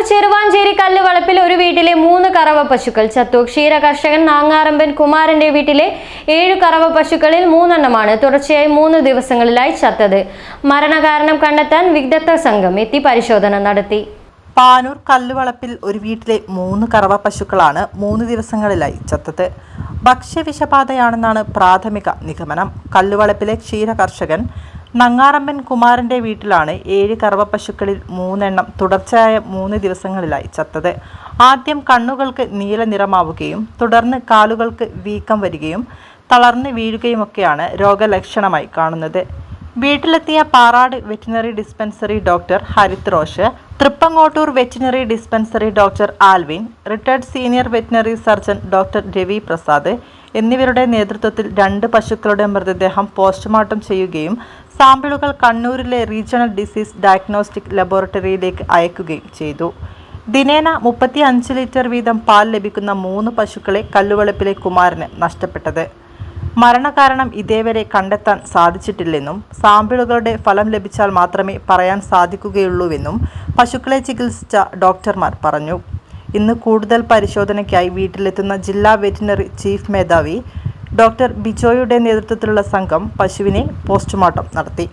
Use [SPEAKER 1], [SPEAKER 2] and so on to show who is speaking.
[SPEAKER 1] പാനൂർ ചെറുവാഞ്ചേരി കല്ലുവളപ്പിൽ ഒരു വീട്ടിലെ മൂന്ന് കറവ പശുക്കൾ ചത്തു. ക്ഷീര കർഷകൻ നാങ്ങാറമ്പൻ കുമാരന്റെ വീട്ടിലെ ഏഴ് കറവ പശുക്കളിൽ മൂന്നെണ്ണമാണ് തുടർച്ചയായി മൂന്ന് ദിവസങ്ങളിലായി ചത്തത്. മരണകാരണം കണ്ടെത്താൻ വിദഗ്ധ സംഘം എത്തി പരിശോധന നടത്തി.
[SPEAKER 2] പാനൂർ കല്ലുവളപ്പിൽ ഒരു വീട്ടിലെ മൂന്ന് കറവ പശുക്കളാണ് മൂന്ന് ദിവസങ്ങളിലായി ചത്തത്. ഭക്ഷ്യവിഷബാധയാണെന്നാണ് പ്രാഥമിക നിഗമനം. കല്ലുവളപ്പിലെ ക്ഷീര കർഷകൻ നങ്ങാറമ്പൻ കുമാറിന്റെ വീട്ടിലാണ് ഏഴ് കറവ പശുക്കളിൽ മൂന്നെണ്ണം തുടർച്ചയായ മൂന്ന് ദിവസങ്ങളിലായി ചത്തത്. ആദ്യം കണ്ണുകൾക്ക് നീല നിറമാവുകയും തുടർന്ന് കാലുകൾക്ക് വീക്കം വരികയും തളർന്ന് വീഴുകയുമൊക്കെയാണ് രോഗലക്ഷണമായി കാണുന്നത്. വീട്ടിലെത്തിയ Parad veterinary dispensary doctor Harith Rosh Thrippangottur veterinary dispensary doctor Alvin retired senior veterinary surgeon doctor Ravi Prasad എന്നിവരുടെ നേതൃത്വത്തിൽ രണ്ട് പശുക്കളുടെ മൃതദേഹം പോസ്റ്റ്മോർട്ടം ചെയ്യുകയും സാമ്പിളുകൾ കണ്ണൂരിലെ റീജിയണൽ ഡിസീസ് ഡയഗ്നോസ്റ്റിക് ലബോറട്ടറിയിലേക്ക് അയക്കുകയും ചെയ്തു. ദിനേന മുപ്പത്തി അഞ്ച് ലിറ്റർ വീതം പാൽ ലഭിക്കുന്ന മൂന്ന് പശുക്കളെ കല്ലുവളപ്പിലെ കുമാരന് നഷ്ടപ്പെട്ടത്. മരണകാരണം ഇതേവരെ കണ്ടെത്താൻ സാധിച്ചിട്ടില്ലെന്നും സാമ്പിളുകളുടെ ഫലം ലഭിച്ചാൽ മാത്രമേ പറയാൻ സാധിക്കുകയുള്ളൂവെന്നും പശുക്കളെ ചികിത്സിച്ച ഡോക്ടർമാർ പറഞ്ഞു. ഇന്ന് കൂടുതൽ പരിശോധനയ്ക്കായി വീട്ടിലെത്തുന്ന ജില്ലാ വെറ്റിനറി ചീഫ് മേധാവി ഡോക്ടർ ബിജോയുടെ നേതൃത്വത്തിലുള്ള സംഘം പശുവിനെ പോസ്റ്റ്മോർട്ടം നടത്തി.